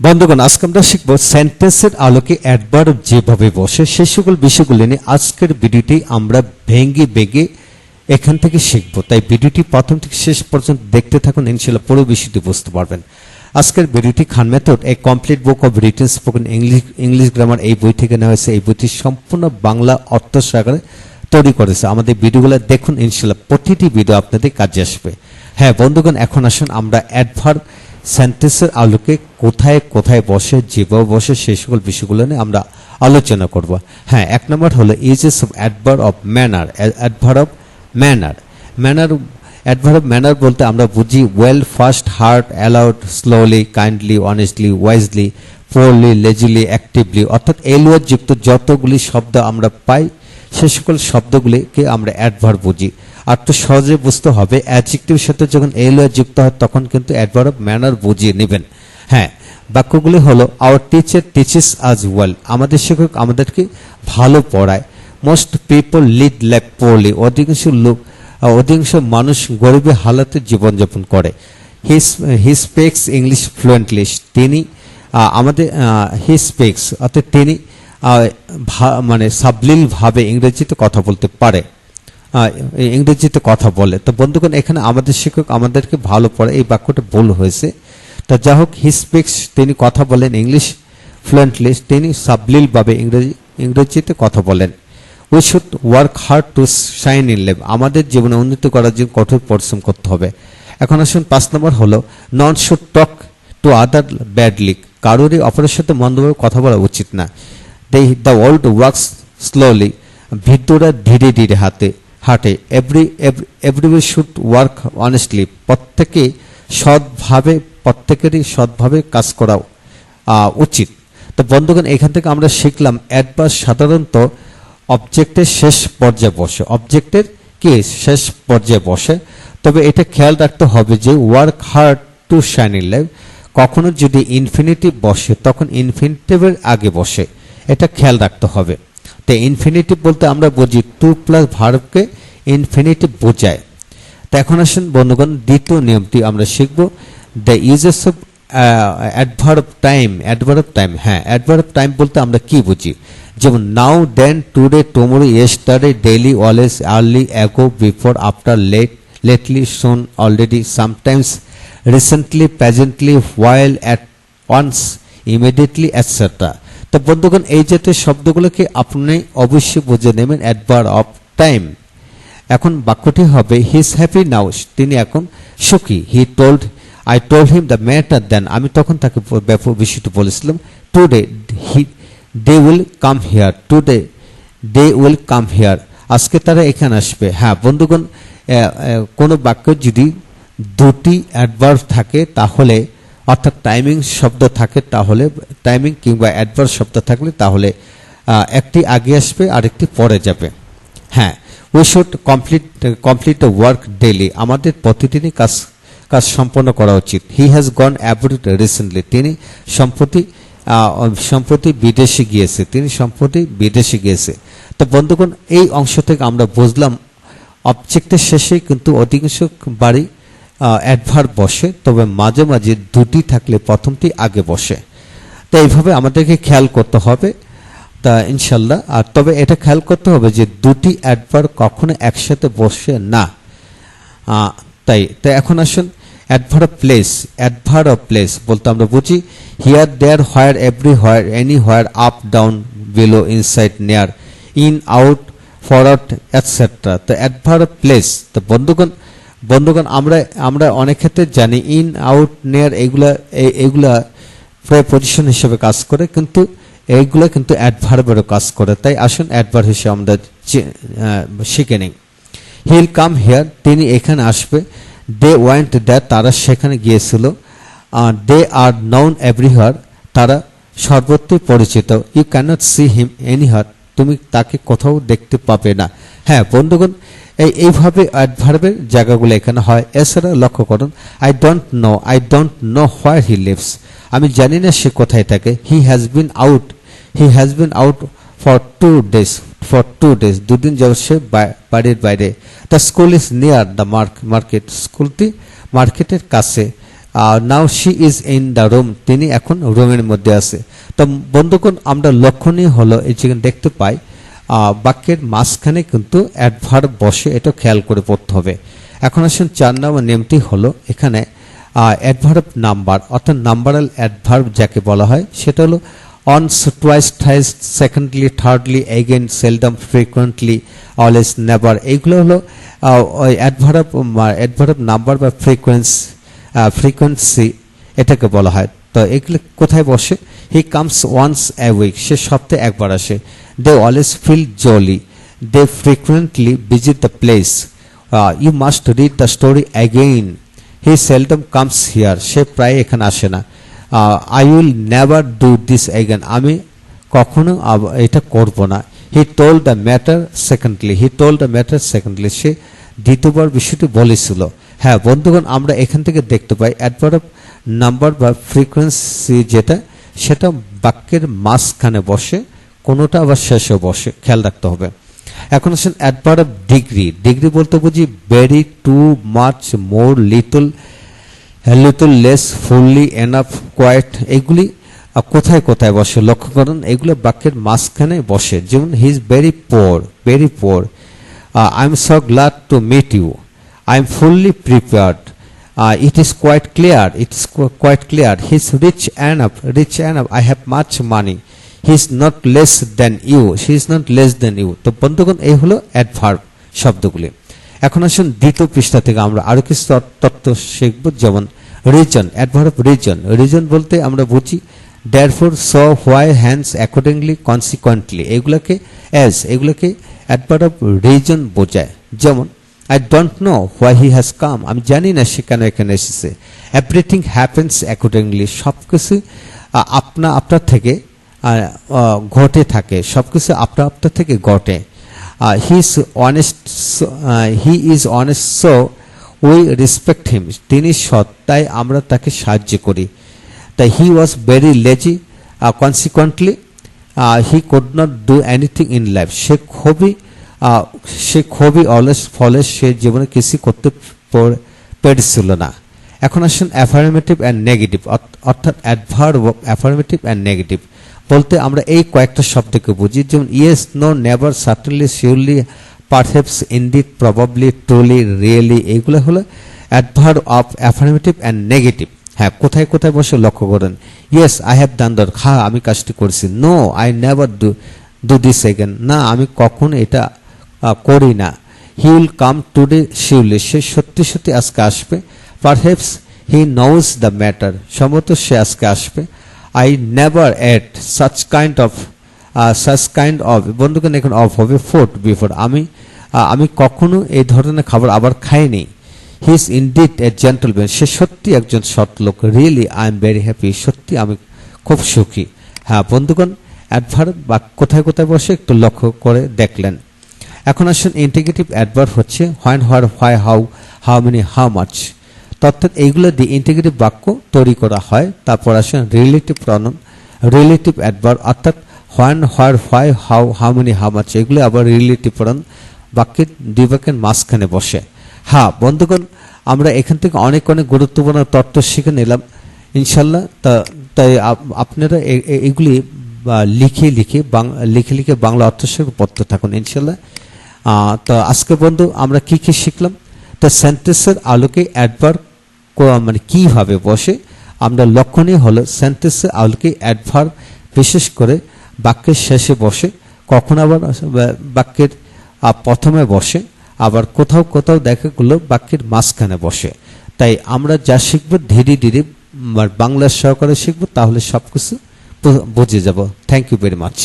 বন্ধুগণ, আজকে আমরা শিখব সেন্টেন্সের আলোকে অ্যাডভার্ব যেভাবে বসে সেই সকল বিষয়গুলো নিয়ে আজকের ভিডিওটি আমরা ভেঙ্গে বেগে এখান থেকে শিখব। তাই ভিডিওটি প্রথম থেকে শেষ পর্যন্ত দেখতে থাকুন ইনশাল্লাহ পুরো বিষয়টি বুঝতে পারবেন। আজকের ভিডিওটি Khan method a complete book of written spoken English English grammar এই বই থেকে নেওয়া হয়েছে। এই বইটি সম্পূর্ণ বাংলা অর্থ সহকারে তৈরি করেছে আমাদের ভিডিওগুলো দেখুন ইনশাল্লাহ প্রতিটি ভিডিও আপনাদের কাজে আসবে। হ্যাঁ বন্ধুগণ, এখন আসুন আমরা অ্যাডভার্ব সেন্টেন্সের আলোকে কোথায় কোথায় বসে, যেভাবে বসে সেই সকল বিষয়গুলো নিয়ে আমরা আলোচনা করব। হ্যাঁ এক নম্বর হলো uses of adverb of manner adverb of manner manner adverb of manner বলতে আমরা বুঝি well fast hard aloud slowly kindly honestly wisely poorly lazily actively অর্থাৎ এলওয়ার যুক্ত যতগুলি শব্দ আমরা পাই, সে সকল শব্দগুলিকে আমরা অ্যাডভার বুঝি। আর তো সহজে বুঝতে হবে অ্যাডজেক্টিভের সাথে যখন এলওয়ার যুক্ত হয়, তখন কিন্তু অ্যাডভার অফ ম্যানার বুঝিয়ে নেবেন। হ্যাঁ বাক্যগুলি হলো আওয়ার টিচার টিচিস আজ ওয়েল আমাদের শিক্ষক আমাদেরকে ভালো পড়ায়। Most people lead lack poorly অধিকাংশ লোক অধিকাংশ মানুষ গরিবের হালাতে জীবনযাপন করে। His he speaks English fluently তিনি আমাদের হি স্পেক্স অর্থাৎ তিনি মানে সাবলীলভাবে ইংরেজিতে কথা বলতে পারে। ইংরেজিতে কথা বলে। তো বন্ধুগণ, এখানে আমাদের শিক্ষক আমাদেরকে ভালো পড়ে এই বাক্যটা ভুল হয়েছে। তা যা হোক হি স্পিক্স তিনি কথা বলেন ইংলিশ ফ্লুয়েন্টলি তিনি সাবলীলভাবে ইংরেজি, ইংরেজিতে কথা বলেন। We should work hard to shine in life আমাদের জীবনে উন্নতি করার জন্য কঠোর পরিশ্রম করতে হবে। এখন আসুন, পাঁচ নম্বর হলো none should talk to other badly কারোরই অপরের সাথে মন্দভাবে কথা বলা উচিত না। They the world works slowly ভিতরা ধীরে ধীরে হাতে। হাঁটে every everyone should work honestly প্রত্যেকে সৎভাবে, প্রত্যেকেরই সৎভাবে কাজ করা উচিত। তো বন্ধুগণ, এখান থেকে আমরা শিখলাম অ্যাডভার্স সাধারণত অবজেক্টের শেষ পর্যায়ে বসে। অবজেক্টের কি? শেষ পর্যায়ে বসে। তবে এটা খেয়াল রাখতে হবে যে work hard to shine in life কখনো যদি ইনফিনিটিভ বসে, তখন ইনফিনিটিভের আগে বসে। এটা খেয়াল রাখতে হবে। তো ইনফিনিটিভ বলতে আমরা বুঝি টু প্লাস ভার্বকে ইনফিনিটিভ বোঝায়। তো এখন আসুন বন্ধুগণ, দ্বিতীয় নিয়মটি আমরা শিখব। The uses of adverb time adverb time হ্যাঁ অ্যাডভার্ব টাইম বলতে আমরা কি বুঝি? যেমন now then today tomorrow yesterday daily always early ago before after late lately soon already sometimes recently presently while at once immediately etcetera তো বন্ধুগণ, এই জাতীয় শব্দগুলোকে আপনি অবশ্যই বুঝে নেবেন অ্যাডভার অফ টাইম এখন বাক্যটি হবে হি ইজ হ্যাপি নাও তিনি এখন সুখী। He told I told him the matter then আমি তখন তাকে বিষয়টি বলেছিলাম today he they will come here today they will come here আজকে তারা এখানে আসবে। হ্যাঁ বন্ধুগণ কোনো বাক্য যদি দুটি অ্যাডভার্ব থাকে, তাহলে অর্থাৎ টাইমিং শব্দ থাকে তাহলে টাইমিং কিংবা অ্যাডভার্স শব্দ থাকলে তাহলে একটি আগে আসবে, আরেকটি পরে যাবে। হ্যাঁ we should complete complete the work daily আমাদের প্রতিদিনই কাজ কাজ সম্পন্ন করা উচিত। He has gone abroad recently তিনি সম্প্রতি সম্প্রতি বিদেশে গিয়েছে। তিনি সম্প্রতি বিদেশে গিয়েছে। তো বন্ধুগণ, এই অংশ থেকে আমরা বুঝলাম অবজেক্টের শেষে কিন্তু অধিকাংশ বাড়ি অ্যাডভার্ব বসে, তবে মাঝে মাঝে দুটি থাকলে প্রথমটি আগে বসে। তো এইভাবে আমাদেরকে খেয়াল করতে হবে। তা ইনশাল্লাহ, আর তবে এটা খেয়াল করতে হবে যে দুটি অ্যাডভার্ব কখনো একসাথে বসে না। তাই তাই এখন আসুন adverb place adverb of place বলতে আমরা বুঝি here there where everywhere anywhere up down below inside near in out forward etcetera তো অ্যাডভার অফ প্লেস তো বন্ধুগণ বন্ধুগণ, আমরা আমরা অনেক ক্ষেত্রে জানি ইন আউট নেয়ার এগুলা এগুলা পজিশন হিসেবে কাজ করে, কিন্তু এইগুলো কিন্তু অ্যাডভার্বেরও কাজ করে। তাই আসুন অ্যাডভার্ব হিসেবে আমরা শিখে নিই। হিল কাম হেয়ার তিনি এখানে আসবে। দে ওয়েন্ট দ্যাট তারা সেখানে গিয়েছিল। দে আর নন এভরিহার তারা সর্বত্রই পরিচিত। You cannot see him anywhere তুমি তাকে কোথাও দেখতে পাবে না। হ্যাঁ বন্ধুগণ এই এইভাবে অ্যাডভার্বের জায়গাগুলো এখানে হয়। এছাড়া লক্ষ্য করুন I don't know I don't know where he lives আমি জানি না সে কোথায় থাকে। He has been out he has been out for two days for two days দুদিন যাবত সে বাড়ির বাইরে। The school is near the market স্কুলটি মার্কেটের কাছে। Now she is in the room তিনি এখন রুমের মধ্যে আছে। তো বন্ধুগণ, আমরা লক্ষণীয় হলো এই যেখানে দেখতে পাই বাক্যের মাঝখানে কিন্তু অ্যাডভার্ব বসে এটা খেয়াল করে পড়তে হবে। এখন আসুন চার নম্বর নিয়মটি হলো, এখানে অ্যাডভার্ব নাম্বার অর্থাৎ নাম্বারাল অ্যাডভার্ব যাকে বলা হয়, সেটা হলো once twice thrice secondly thirdly again seldom frequently always never এইগুলো হলো অ্যাডভার্ব অ্যাডভার্ব নাম্বার বা ফ্রিকোয়েন্স ফ্রিকোয়েন্সি এটাকে বলা হয়। তো এগুলো কোথায় বসে? He comes once a week সে সপ্তাহে একবার আসে। They always feel jolly they frequently visit the place you must read the story again he seldom comes here সে প্রায় এখানে আসে না। I will never do this again আমি কখনো এটা করব না। He told the matter secondly he told the matter secondly সে দ্বিতীয়বার বিষয়টি বলেছিল। হ্যাঁ বন্ধুগণ, আমরা এখান থেকে দেখতে পাই অ্যাডভার্ব নাম্বার বা ফ্রিকোয়েন্সি যেটা সেটা বাক্যের মাঝখানে বসে, কোনোটা আবার শেষে বসে। খেয়াল রাখতে হবে। এখন আসেন অ্যাডভার্ব ডিগ্রি ডিগ্রি বলতে বুঝি very too much more little little less fully enough quite এগুলি কোথায় কোথায় বসে? লক্ষ্য করুন, এগুলো বাক্যের মাঝখানে বসে। যেমন he is very poor very poor I am so glad to meet you I am fully prepared quite clear it is quite clear he is rich and up rich and up I have much money he is not less than you he is not less than you তো বন্ধুগণ, এই হলো adverb শব্দগুলি। এখন আসুন দ্বিতীয় পৃষ্ঠা থেকে আমরা আরও কিছু তত- তত্ত্ব শিখব। যেমন রিজন অ্যাডভার্ব রিজন রিজন বলতে আমরা বুঝি therefore so why hence accordingly consequently এগুলোকে অ্যাজ এগুলোকে অ্যাডভার্ব রিজন বোঝায়। যেমন I don't know why he has come আমি জানি না সে কেন এখানে এসেছে। এভরিথিং হ্যাপেন্স অ্যাকর্ডিংলি সব কিছু আপনা আপনার থেকে ঘটে থাকে। সব কিছু আপনা আপনার থেকে ঘটে। He is honest he is honest so we respect him তিনি সৎ, তাই আমরা তাকে সাহায্য করি। তাই he was very lazy consequently he could not do anything in life সে খুবই সে খুবই অলস ফলে সে জীবনে কিছু করতে পর- পেরেছিল না। এখন আসুন অ্যাফার্মেটিভ অ্যান্ড নেগেটিভ অর্থাৎ অ্যাডভার্ব অ্যাফার্মেটিভ অ্যান্ড নেগেটিভ বলতে আমরা এই কয়েকটা শব্দকে বুঝি, যেমন yes no never certainly surely perhaps indeed probably truly really এইগুলো হলো adverb of affirmative and negative হ্যাঁ কোথায় কোথায় বসে লক্ষ্য করেন? Yes I have done that হ্যাঁ আমি কাজটি করেছি। No I never do do this again না, আমি কখন এটা করি না। He will come today surely সে সত্যি সত্যি আজকে আসবে। Perhaps he knows the matter সম্ভবত সে আজকে আসবে। I never ate such kind of such kind of বন্ধুগণ, এখন অফ হবে ফুড বিফোর আমি আমি কখনো এই ধরনের খাবার আবার খাইনি। He is indeed a gentleman সে সত্যি একজন সৎ লোক। Really I am very happy সত্যি আমি খুব সুখী। হ্যাঁ বন্ধুগণ অ্যাডভার্ব বা কোথায় কোথায় বসে একটু লক্ষ্য করে দেখলেন। এখন আসুন ইন্টিগ্রেটিভ অ্যাডভার্ব হচ্ছে when where why how how many how much অর্থাৎ এইগুলো দিয়ে ইন্টিগ্রেটিভ বাক্য তৈরি করা হয়, তারপর আসুন রিলেটিভ প্রনন রিলেটিভ অ্যাডভার্ব অর্থাৎ when where why how how many how much এগুলো আবার রিলেটিভ প্রনন বাক্যের দুই বাক্যের মাঝখানে বসে। হ্যাঁ বন্ধুগণ, আমরা এখান থেকে অনেক অনেক গুরুত্বপূর্ণ তত্ত্ব শিখে নিলাম ইনশাল্লাহ তা, তাই আপনারা এগুলি লিখে লিখে লিখে লিখে বাংলা অর্থ পড়তে থাকুন ইনশাল্লাহ তো আজকে বন্ধু আমরা কি কি শিখলাম? তো সেন্টেন্সের আলোকে অ্যাডভার মানে কীভাবে বসে আমরা লক্ষণীয় হলো সেন্টেন্সের আলোকে অ্যাডভার বিশেষ করে বাক্যের শেষে বসে কখন আবার বাক্যের প্রথমে বসে আবার কোথাও কোথাও দেখা গেলো বাক্যের মাঝখানে বসে। তাই আমরা যা শিখব ধীরে ধীরে উম, বাংলা সহকারে শিখব তাহলে সব কিছু বুঝে যাব। Thank you very much